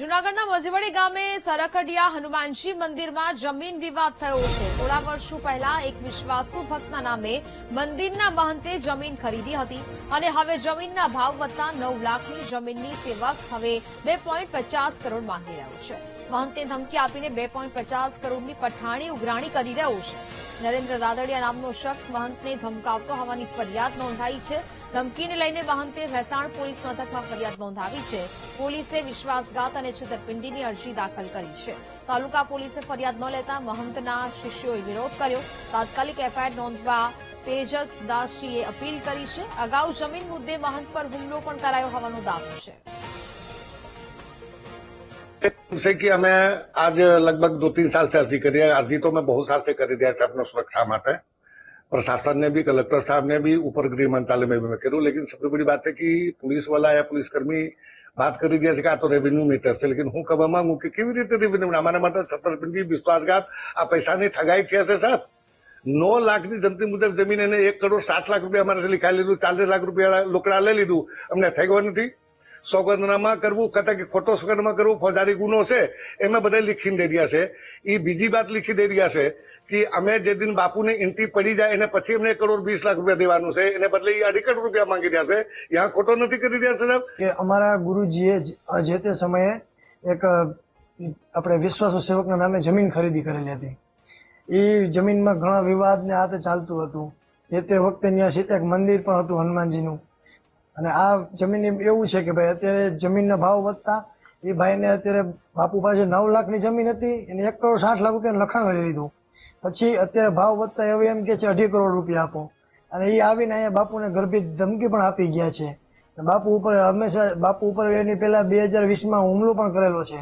જૂનાગઢના મજવડી ગામે સરકડિયા હનુમાનજી મંદિરમાં જમીન વિવાદ થયો છે. થોડા વર્ષો પહેલા એક વિશ્વાસુ ભક્તના નામે મંદિરના મહંતે જમીન ખરીદી હતી અને હવે જમીનના ભાવ વધતા નવ લાખની જમીનની સેવક હવે બે કરોડ માંગી રહ્યો છે. મહંતે ધમકી આપીને બે કરોડની પઠાણી ઉઘરાણી કરી રહ્યો છે. નરેન્દ્ર રાદડિયા નામનો શખ્સ મહંતને ધમકાવતો હોવાની ફરિયાદ નોંધાઈ છે. ધમકીને લઈને મહંતે રહેતાણ પોલીસ મથકમાં ફરિયાદ નોંધાવી છે. પોલીસે વિશ્વાસઘાત અને છેતરપિંડીની અરજી દાખલ કરી છે તાલુકા પોલીસે ફરિયાદ ન લેતા મહંતના શિષ્યોએ વિરોધ કર્યો તાત્કાલિક એફઆઈઆર નોંધવા તેજસ દાસજીએ અપીલ કરી છે અગાઉ જમીન મુદ્દે મહંત પર હુમલો પણ કરાયો હોવાનો દાવો છે से कि हमें आज लगभग दो तीन साल से अर्जी करी है अर्जी तो मैं बहुत साल से कर दिया है अपना सुरक्षा માટે प्रशासन ने भी, कलेक्टर साहब ने भी, ऊपर गृह मंत्रालय में भी करूँ लेकिन सबसे बड़ी बात है कि पुलिस वाला या पुलिसकर्मी વાત કરી ગયા છે કે આ તો રેવન્યુ મીટર છે લેકિન હું કહેવા માંગુ કે કેવી રીતે રેવન્યુ અમારા માટે છત્તરપિંડી વિશ્વાસઘાત આ પૈસાની ઠગાઈ છે સાહેબ નવ લાખની જમતી મુજબ જમીન એને એક કરોડ સાત લાખ રૂપિયા અમારાથી ખાઈ લીધું ચાલીસ લાખ રૂપિયા લોકડા લઈ લીધું અમને થઈ ગયો નથી સોગંદનામા કરવું કતા કે ખોટો સોગંદનામા કરવું ફોજદારી ગુનો છે, એમાં બધા લીખીને દઈ રહ્યા છે. એ બીજી વાત લીખી દઈ રહ્યા છે કે અમે જે દિન બાપુની ઇન્ટી પડી જાય, એને પછી એમને કરોડ વીસ લાખ રૂપિયા દેવાનું છે, એને બદલે એ અઢી કરોડ રૂપિયા માંગી રહ્યા છે. યા ખોટો નથી કરી રહ્યા સાહેબ? કે અમારા ગુરુજીએ જે તે સમયે એક આપણે વિશ્વાસુ સેવકના નામે જમીન ખરીદી કરેલી હતી. એ જમીનમાં ઘણા વિવાદને હાથે ચાલતું હતું. જે તે વખતે ત્યાં એક મંદિર પણ હતું હનુમાનજીનું. અને આ જમીન એવું છે કે ભાઈ અત્યારે જમીનના ભાવ વધતા, એ ભાઈને અત્યારે બાપુ પાસે નવ લાખની જમીન હતી, એને એક કરોડ સાઠ લાખ રૂપિયા લખાણ કરી લીધું. પછી અત્યારે ભાવ વધતા હવે એમ કે છે અઢી કરોડ રૂપિયા આપો. અને એ આવીને અહીંયા બાપુને ગર્ભિત ધમકી પણ આપી ગયા છે. બાપુ ઉપર હંમેશા, બાપુ ઉપર એની પહેલા બે હજાર વીસમાં હુમલો પણ કરેલો છે.